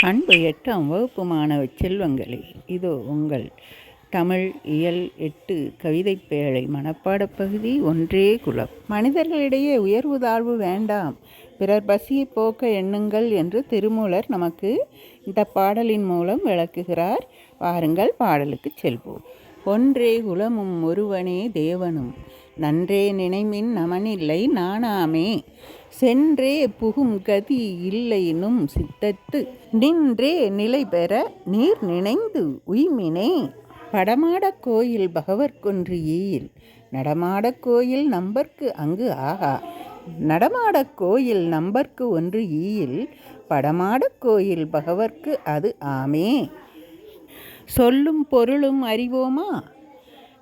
அன்பு எட்டாம் வகுப்பு மாணவ செல்வங்களே இதோ உங்கள் தமிழ் இயல் எட்டு கவிதை பேழை மனப்பாடப் பகுதி ஒன்றே குலம். மனிதர்களிடையே உயர்வு தாழ்வு வேண்டாம். பிறர் பசியை போக்க எண்ணுங்கள் என்று திருமூலர் நமக்கு இந்த பாடலின் மூலம் விளக்குகிறார். வாருங்கள் பாடலுக்கு செல்வோம். ஒன்றே குலமும் ஒருவனே தேவனும். நன்றே நினைமின் நமனில்லை நானாமே சென்றே புகும் கதி இல்லைனும் சித்தத்து. நின்றே நிலை பெற நீர் நினைந்து உய்மினே. படமாடக் கோயில் பகவர்க்கொன்று ஈயில். நடமாடக் கோயில் நம்பர்க்கு அங்கு ஆகா. நடமாடக் கோயில் நம்பர்க்கு ஒன்று ஈயில். படமாடக் கோயில் பகவர்க்கு அது ஆமே. சொல்லும் பொருளும் அறிவோமா?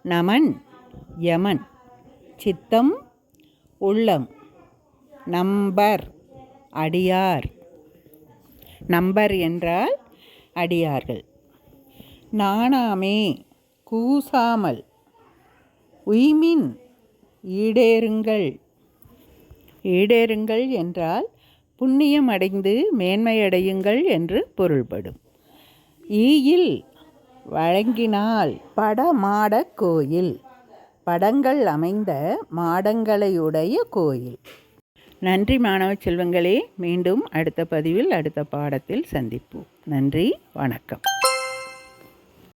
நமன் யமன். சித்தம் உள்ளம். நம்பர் அடியார். நம்பர் என்றால் அடியார்கள். நாணாமே கூசாமல். உய்மின் ஈடேறுங்கள். ஈடேறுங்கள் என்றால் புண்ணியம் அடைந்து மேன்மையடையுங்கள் என்று பொருள்படும். ஈயில் வழங்கினால் படமாடக் கோயில். படங்கள் அமைந்த மாடங்களையுடைய கோயில். நன்றி மாணவ செல்வங்களே. மீண்டும் அடுத்த பதிவில் அடுத்த பாடத்தில் சந்திப்போம். நன்றி வணக்கம்.